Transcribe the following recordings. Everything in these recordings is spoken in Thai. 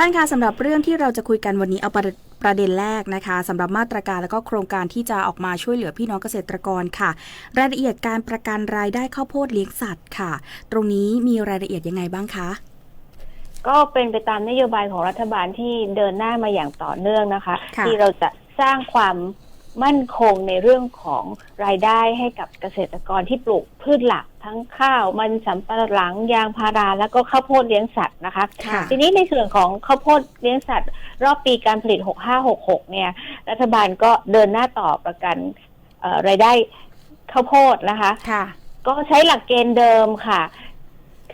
ท่านคะสำหรับเรื่องที่เราจะคุยกันวันนี้เอาประประเด็นแรกนะคะสำหรับมาตรการและก็โครงการที่จะออกมาช่วยเหลือพี่น้องเกษตรกรค่ะ รายละเอียดการประกันรายได้ข้าวโพดเลี้ยงสัตว์ค่ะ ตรงนี้มีรายละเอียดยังไงบ้างคะก็เป็นไปตามนโยบายของรัฐบาลที่เดินหน้ามาอย่างต่อเนื่องนะคะค่ะที่เราจะสร้างความ มั่นคงในเรื่องของรายได้ให้กับเกษตรกรที่ปลูกพืชหลักทั้งข้าวมันสำปะหลังยางพาราแล้วก็ข้าวโพดเลี้ยงสัตว์นะคะ ค่ะทีนี้ในส่วนของข้าวโพดเลี้ยงสัตว์ รอบปีการผลิต 6566 เนี่ย รัฐบาลก็เดินหน้าต่อประกันเอ่อรายได้ข้าวโพดนะคะ ค่ะ ก็ใช้หลักเกณฑ์เดิมค่ะ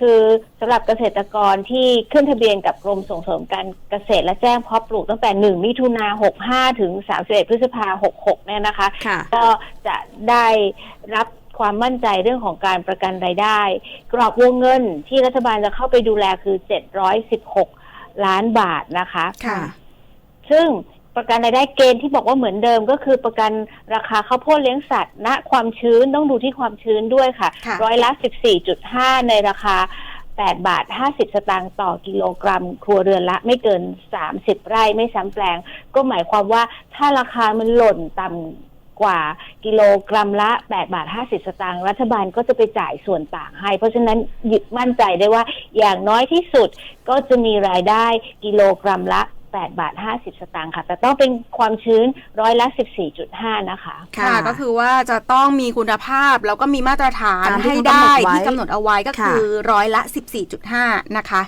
คือสำหรับเกษตรกรที่ขึ้นทะเบียนกับกรมส่งเสริมการเกษตรและแจ้งเพาะปลูกตั้งแต่ 1 มิถุนา65 ถึง 31 พฤษภา66 เนี่ยนะคะค่ะก็จะได้รับความมั่นใจเรื่องของการประกันรายได้ กรอบวงเงินที่รัฐบาลจะเข้าไปดูแลคือ 716 ล้านบาทนะคะ ค่ะ ซึ่ง ประกันรายได้เกณฑ์ที่บอกว่าเหมือนเดิมก็คือประกันราคาข้าวโพดเลี้ยงสัตว์ณความชื้นต้องดูที่ความชื้นด้วยค่ะ ค่ะร้อยละ 14.5 ในราคา 8 บาท 50 สตางค์ต่อกิโลกรัม ครัวเรือนละไม่เกิน 30 ไร่ไม่ซ้ำแปลง ก็หมายความว่าถ้าราคามันหล่นต่ำกว่ากิโลกรัมละ 8 บาท 50 สตางค์รัฐบาลก็จะไปจ่ายส่วนต่างให้ เพราะฉะนั้นหยึดมั่นใจได้ว่าอย่างน้อยที่สุดก็จะมีรายได้กิโลกรัมละ 8 บาท 50 สตางค์ค่ะ แต่ต้องเป็นความชื้นร้อยละ 14.5 นะคะ ค่ะค่ะก็คือว่าจะต้องมีคุณภาพ แล้วก็มีมาตรฐานตามที่ให้เขาได้กำหนดไว้ที่กำหนดเอาไว้ก็ค่ะ คือร้อยละ 14.5 นะคะ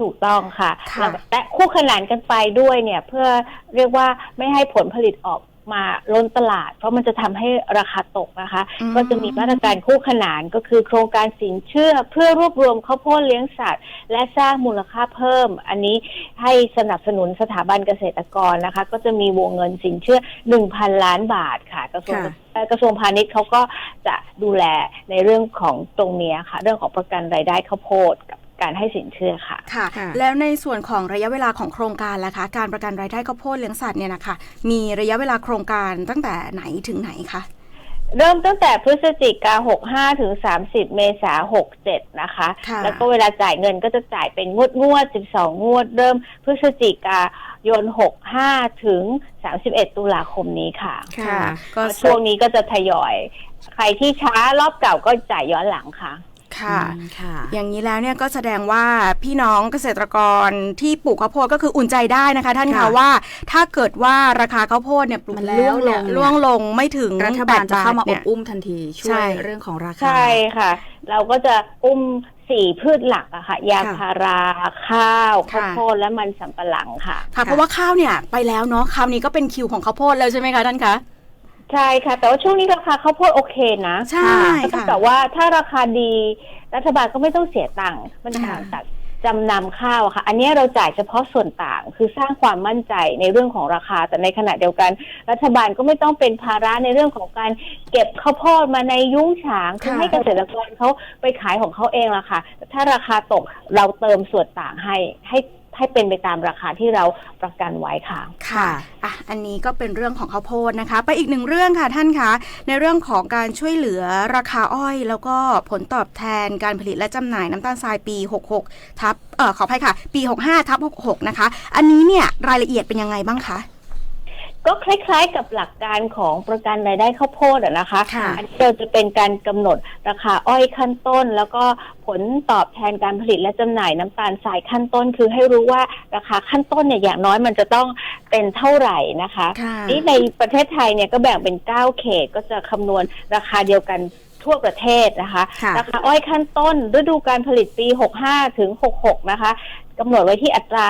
ถูกต้องค่ะค่ะ และคู่ขนานกันไปด้วยเนี่ย เพื่อเรียกว่าไม่ให้ผลผลิตออก มาล้นตลาด เพราะมันจะทำให้ราคาตกนะคะอืมก็จะมีมาตรการคู่ขนานก็คือโครงการสินเชื่อเพื่อรวบรวมข้าวโพดเลี้ยงสัตว์ และสร้างมูลค่าเพิ่ม อันนี้ให้สนับสนุนสถาบันเกษตรกรนะคะ ก็จะมีวงเงินสินเชื่อ 1,000 ล้านบาทค่ะกระทรวงค่ะเอ่อกระทรวงพาณิชย์เขาก็จะดูแลในเรื่องของตรงเนี้ยค่ะ เรื่องของประกันรายได้ข้าวโพดกับ การให้สินเชื่อค่ะค่ะ ค่ะ แล้วในส่วนของระยะเวลาของโครงการล่ะคะ การประกันรายได้ข้าวโพดเลี้ยงสัตว์เนี่ยนะคะ มีระยะเวลาโครงการตั้งแต่ไหนถึงไหนคะ เริ่มตั้งแต่พฤศจิกา65ถึง30เมษา67นะคะค่ะแล้วก็เวลาจ่ายเงินก็จะจ่ายเป็นงวดงวดๆ12งวด เริ่มพฤศจิกายน65ถึง31ตุลาคมนี้ค่ะ ค่ะ ก็ช่วงนี้ก็จะทยอย ใครที่ช้ารอบเก่าก็จ่ายย้อนหลังค่ะ ค่ะอืมค่ะ อย่างนี้แล้วเนี่ยก็แสดงว่าพี่น้องเกษตรกรที่ปลูกข้าวโพดก็คืออุ่นใจได้นะคะ ท่านคะค่ะว่า ถ้าเกิดว่าราคาข้าวโพดเนี่ยปลูกมันแล้วเนี่ยร่ล่ววงงลลงงไม่ถึงรัฐบาลจะเข้ามา8อบอุ้มทันที ช่ใช่ วยเรื่องของราคา ใช่ค่ะ เราก็จะอุ้มสี่พืชหลักอะค่ะ ยางค่ะพาราข้าวข้าวค่ะโพดและมันสำปะหลังค่ะ ค่ะ เพราะว่าข้าวเนี่ยไปแล้วเนาะคราวนี้ก็เป็นคิวของข้าวโพดแล้วใช่ไหมคะท่านคะ ใช่ค่ะ แต่ว่าช่วงนี้ราคาข้าวโพดโอเคนะใช่ก็ต้องค่ะ แต่ว่าถ้าราคาดีรัฐบาลก็ไม่ต้องเสียตังค์มันค่ะต่างจากจำนำข้าวอะค่ะ อันนี้เราจ่ายเฉพาะส่วนต่าง คือสร้างความมั่นใจในเรื่องของราคา แต่ในขณะเดียวกัน รัฐบาลก็ไม่ต้องเป็นภาระในเรื่องของการเก็บข้าวโพดมาในยุ้งฉางคือค่ะให้เกษตรกรเขาไปขายของเขาเองละค่ะ ถ้าราคาตกเราเติมส่วนต่างให้ให้ ให้เป็นไปตามราคาที่เราประกันไว้ค่ะ ค่ะอะ อันนี้ก็เป็นเรื่องของข้าวโพดนะคะ ไปอีกหนึ่งเรื่องค่ะท่านคะ ในเรื่องของการช่วยเหลือราคาอ้อย แล้วก็ผลตอบแทนการผลิตและจำหน่ายน้ำตาลทรายปี 66 ทับ เอ่อขออภัยค่ะ ปี 65ทับ66 นะคะ อันนี้เนี่ยรายละเอียดเป็นยังไงบ้างคะ ก็คล้าย ๆ กับหลักการของประกันรายได้ข้าวโพดอะนะคะค่ะอันนี้เราจะเป็นการกำหนดราคาอ้อยขั้นต้น แล้วก็ผลตอบแทนการผลิตและจำหน่ายน้ำตาลทรายขั้นต้น คือให้รู้ว่าราคาขั้นต้นเนี่ยอย่างน้อยมันจะต้องเป็นเท่าไหร่นะคะค่ะนี่ในประเทศไทยเนี่ยก็แบ่งเป็น 9 เขตก็จะคำนวณราคาเดียวกันทั่วประเทศนะคะค่ะราคาอ้อยขั้นต้นฤดูการผลิตปี 65 ถึง 66 นะคะ กำหนดไว้ที่อัตรา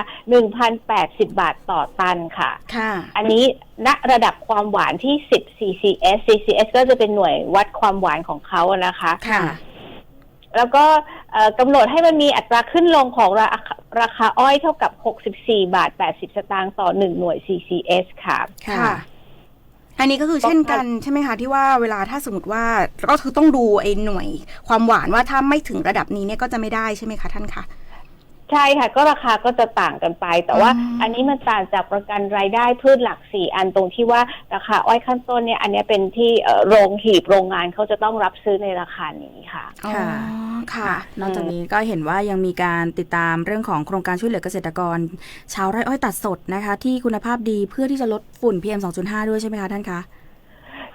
1,080 บาทต่อตันค่ะ ค่ะ อันนี้ณระดับความหวานที่ 10 CCS CCS ก็จะเป็นหน่วยวัดความหวานของเขาอะนะคะ ค่ะ แล้วก็เอ่อกำหนดให้มันมีอัตราขึ้นลงของราคาราคาอ้อยเท่ากับ 64 บาท 80 สตางค์ต่อ 1 หน่วย CCS ค่ะ ค่ะอันนี้ก็คือเช่นกันใช่ไหมคะที่ว่าเวลาถ้าสมมติว่าก็คือต้องดูไอ้หน่วยความหวานว่าถ้าไม่ถึงระดับนี้เนี่ยก็จะไม่ได้ใช่ไหมคะท่านคะ ใช่ค่ะ ก็ราคาก็จะต่างกันไป แต่ว่าอืมอันนี้มันต่างจากประกันรายได้พืชหลักสี่อันตรงที่ว่าราคาอ้อยขั้นต้นเนี่ยอันเนี้ยเป็นที่เอ่อโรงหีบโรงงานเขาจะต้องรับซื้อในราคานี้ค่ะอ๋อค่ะค่ะ นอกจากนี้ก็เห็นว่ายังมีการติดตามเรื่องของโครงการช่วยเหลือเกษตรกร ชาวไร่อ้อยตัดสดนะคะ ที่คุณภาพดีเพื่อที่จะลดฝุ่น PM 2.5 ด้วยใช่ไหมคะท่านคะ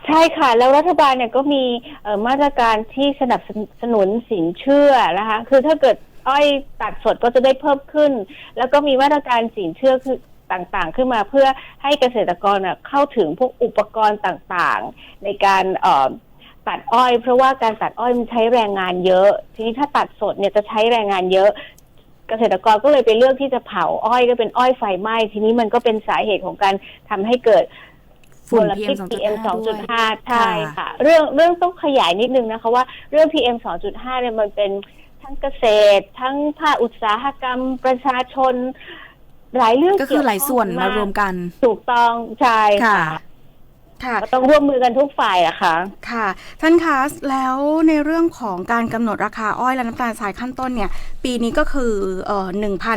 ใช่ค่ะ แล้วรัฐบาลเนี่ยก็มีเอ่อมาตรการที่สนับสนุนสินเชื่อนะคะ คือถ้าเกิด อ้อยตัดสดก็จะได้เพิ่มขึ้น แล้วก็มีมาตรการสินเชื่อคือต่างๆ ขึ้นมาเพื่อให้เกษตรกรน่ะเข้าถึงพวกอุปกรณ์ต่างๆ ในการเอ่อตัดอ้อย เพราะว่าการตัดอ้อยมันใช้แรงงานเยอะ ทีนี้ถ้าตัดสดเนี่ยจะใช้แรงงานเยอะ เกษตรกรก็เลยไปเลือกที่จะเผาอ้อยก็เป็นอ้อยไฟไหม้ทีนี้มันก็เป็นสาเหตุของการทำให้เกิดฝุ่นมลพิษ PM PM 2.5 2.5 ใช่ค่ะ เรื่องเรื่องต้องขยายนิดนึงนะคะว่าเรื่อง PM 2.5เนี่ยมันเป็น ทั้งเกษตร ทั้งภาคอุตสาหกรรมประชาชน หลายเรื่องก็คือหลายส่วนมารวมกัน ถูกต้องใช่ค่ะค่ะค่ะก็ต้องร่วมมือกันทุกฝ่ายอะค่ะ ค่ะ ท่านคะแล้วในเรื่องของการกำหนดราคาอ้อยและน้ำตาลทรายขั้นต้นเนี่ย ปีนี้ก็คือเอ่อ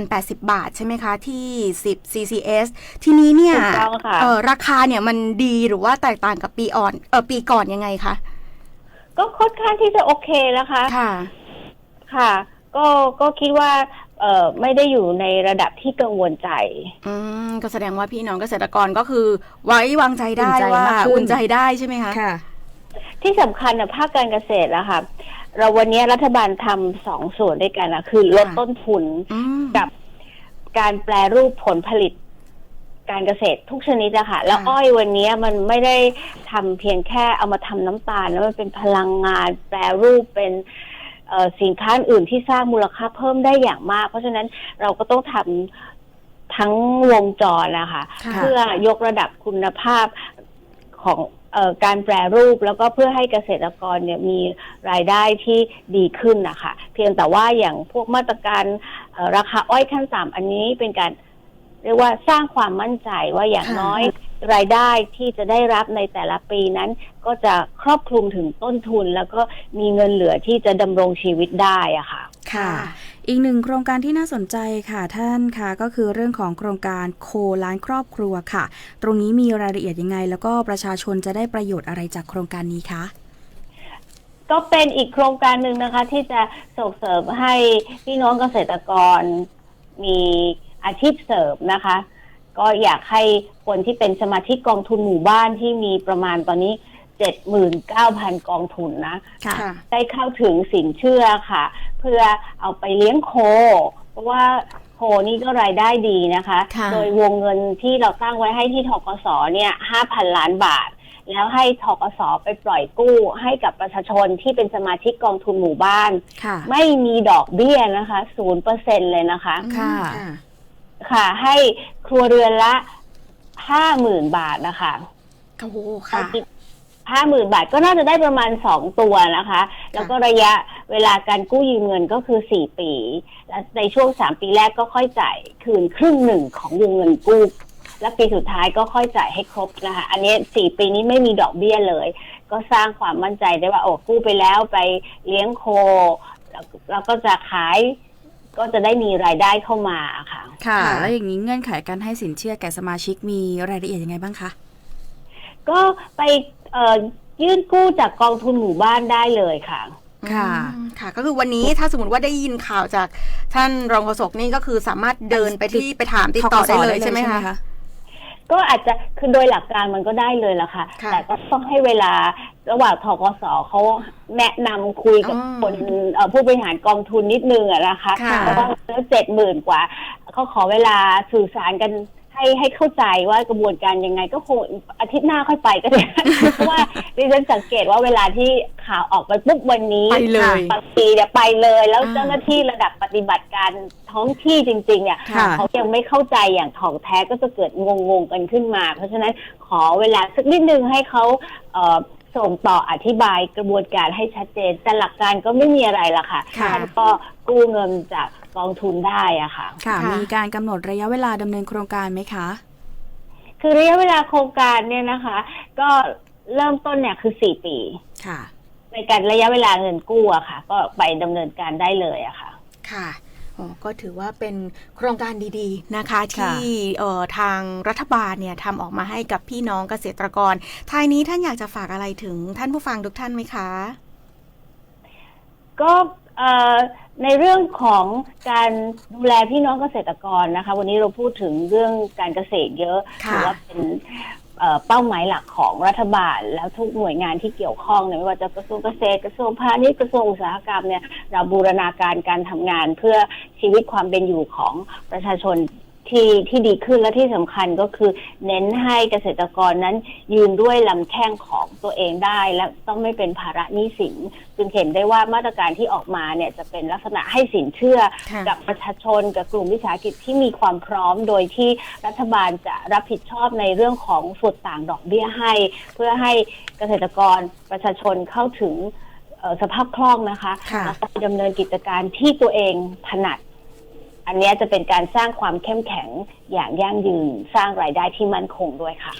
1,080บาทใช่ไหมคะ ที่ 10 CCS ทีนี้เนี่ยถูกต้องค่ะเอ่อราคาเนี่ยมันดีหรือว่าแตกต่างกับปีอ่อนเออปีก่อนยังไงคะ ก็ค่อนข้างที่จะโอเคนะคะ ค่ะ ค่ะ ก็ก็คิดว่าเอ่อไม่ได้อยู่ในระดับที่กังวลใจ อืมก็แสดงว่าพี่น้องเกษตรกรก็คือ ไว้วางใจได้อุ่นใจว่ามากขึ้น อุ่นใจได้ใช่ไหมคะ ค่ะ ที่สำคัญนะภาคการเกษตรอะค่ะ เราวันนี้รัฐบาลทำสองส่วนด้วยกันนะคือลดค่ะ ต้นทุนอืม กับการแปลรูปผลผลิต การเกษตรทุกชนิดอะค่ะ แล้วค่ะ อ้อยวันนี้มันไม่ได้ทำเพียงแค่เอามาทำน้ำตาลแล้วมันเป็นพลังงานแปรรูปเป็นเอ่อ สินค้าอื่นที่สร้างมูลค่าเพิ่มได้อย่างมาก เพราะฉะนั้นเราก็ต้องทำทั้งวงจรนะคะค่ะ เพื่อยกระดับคุณภาพของเออการแปรรูปแล้วก็เพื่อให้เกษตรกรเนี่ยมีรายได้ที่ดีขึ้นนะคะเพียงแต่ว่าอย่างพวกมาตรการเอ่อราคาอ้อยขั้นต่ำอันนี้เป็นการ เรียกว่าสร้างความมั่นใจว่าอย่างค่ะ น้อย รายได้ที่จะได้รับในแต่ละปีนั้น ก็จะครอบคลุมถึงต้นทุน แล้วก็มีเงินเหลือที่จะดำรงชีวิตได้อะค่ะ ค่ะ อีกหนึ่งโครงการที่น่าสนใจค่ะท่านค่ะ ก็คือเรื่องของโครงการโคล้านครอบครัวค่ะ ตรงนี้มีรายละเอียดยังไง แล้วก็ประชาชนจะได้ประโยชน์อะไรจากโครงการนี้คะก็เป็นอีกโครงการหนึ่งนะคะ ที่จะส่งเสริมให้พี่น้องเกษตรกรมีอาชีพเสริมนะคะ ก็อยากให้คนที่เป็นสมาชิกกองทุนหมู่บ้านที่มีประมาณตอนนี้79,000กองทุนนะค่ะค่ะได้เข้าถึงสินเชื่อค่ะ เพื่อเอาไปเลี้ยงโค เพราะว่าโคนี่ก็รายได้ดีนะคะค่ะโดยวงเงินที่เราตั้งไว้ให้ที่ทกสเนี่ย5,000ล้านบาท แล้วให้ทกสไปปล่อยกู้ให้กับประชาชนที่เป็นสมาชิกกองทุนหมู่บ้านค่ะไม่มีดอกเบี้ยนะคะศูนย์เปอร์เซ็นเลยนะคะค่ะอืม ค่ะ ให้ครัวเรือนละห้าหมื่นบาทนะคะโอ้โหค่ะ ห้าหมื่นบาทก็น่าจะได้ประมาณสองตัวนะคะ แล้วก็ระยะเวลาการกู้ยืมเงินก็คือสี่ปี และในช่วงสามปีแรกก็ค่อยจ่ายคืนครึ่งหนึ่งของวงเงินกู้และปีสุดท้ายก็ค่อยจ่ายให้ครบนะคะ อันนี้สี่ปีนี้ไม่มีดอกเบี้ยเลย ก็สร้างความมั่นใจได้ว่าโอ้กู้ไปแล้วไปเลี้ยงโค แล้วแล้วก็จะขาย ก็จะได้มีรายได้เข้ามาค่ะค่ะ ค่ะ แล้วอย่างนี้เงื่อนไขการให้สินเชื่อแก่สมาชิกมีรายละเอียดยังไงบ้างคะ ก็ไปเอ่อยื่นกู้จากกองทุนหมู่บ้านได้เลยค่ะค่ะอืมค่ะ ก็คือวันนี้ถ้าสมมติว่าได้ยินข่าวจากท่านรองโฆษกนี่ก็คือสามารถเดินไปที่ไปถามติดต่อได้เลยใช่ไหมคะก็อาจจะคือโดยหลักการมันก็ได้เลยล่ะค่ะค่ะ แต่ก็ต้องให้เวลา ระหว่างทกสเขาแนะนำคุยกับอืมคนเอ่อผู้บริหารกองทุนนิดนึงอะนะคะค่ะ เพราะว่าแล้วเจ็ดหมื่นกว่าเขาขอเวลาสื่อสารกันให้ให้เข้าใจว่ากระบวนการยังไงก็คงอาทิตย์หน้าค่อยไปก็ได้ เพราะว่าดิฉันสังเกตว่าเวลาที่ข่าวออกไปปุ๊บวันนี้ ไปเลย บางทีเนี่ยไปเลยแล้วอ่าเจ้าหน้าที่ระดับปฏิบัติการท้องที่จริง ๆ เนี่ยค่ะ เขายังไม่เข้าใจอย่างถ่องแท้ก็จะเกิดงงๆกันขึ้นมา เพราะฉะนั้นขอเวลาสักนิดนึงให้เขาเอ่อ ส่งต่ออธิบายกระบวนการให้ชัดเจน แต่หลักการก็ไม่มีอะไรละค่ะค่ะ ท่านก็กู้เงินจากกองทุนได้อะค่ะ ค่ะ ค่ะ มีการกำหนดระยะเวลาดำเนินโครงการไหมคะ คือระยะเวลาโครงการเนี่ยนะคะ ก็เริ่มต้นเนี่ยคือสี่ปี ค่ะ ในการระยะเวลาเงินกู้อะค่ะ ก็ไปดำเนินการได้เลยอะค่ะ ค่ะอ๋อ ก็ถือว่าเป็นโครงการดีๆนะคะค่ะที่เอ่อทางรัฐบาลเนี่ยทำออกมาให้กับพี่น้องเกษตรกรท้ายนี้ท่านอยากจะฝากอะไรถึงท่านผู้ฟังทุกท่านไหมคะ ก็เอ่อในเรื่องของการดูแลพี่น้องเกษตรกรนะคะ วันนี้เราพูดถึงเรื่องการเกษตรเยอะค่ะถืว่าเป็น เป้าหมายหลักของรัฐบาล แล้วทุกหน่วยงานที่เกี่ยวข้องไม่ว่าจะกระทรวงเกษตรกระทรวงพาณิชย์กระทรวงอุตสาหกรรมเนี่ยเราบูรณาการการทำงานเพื่อชีวิตความเป็นอยู่ของประชาชน ที่ที่ดีขึ้นและที่สำคัญก็คือ เน้นให้เกษตรกรนั้นยืนด้วยลำแข้งของตัวเองได้ และต้องไม่เป็นภาระหนี้สินจึงเห็นได้ว่ามาตรการที่ออกมาเนี่ยจะเป็นลักษณะให้สินเชื่อค่ะกับประชาชนกับกลุ่มวิสาหกิจที่มีความพร้อม โดยที่รัฐบาลจะรับผิดชอบในเรื่องของส่วนต่างดอกเบี้ยให้ เพื่อให้เกษตรกรประชาชนเข้าถึงเอ่อสภาพคล่องนะคะค่ะแล้วก็ดำเนินกิจการที่ตัวเองถนัด อันเนี้ยจะเป็นการสร้างความเข้มแข็งอย่างยั่งยืน สร้างรายได้ที่มั่นคงด้วยค่ะ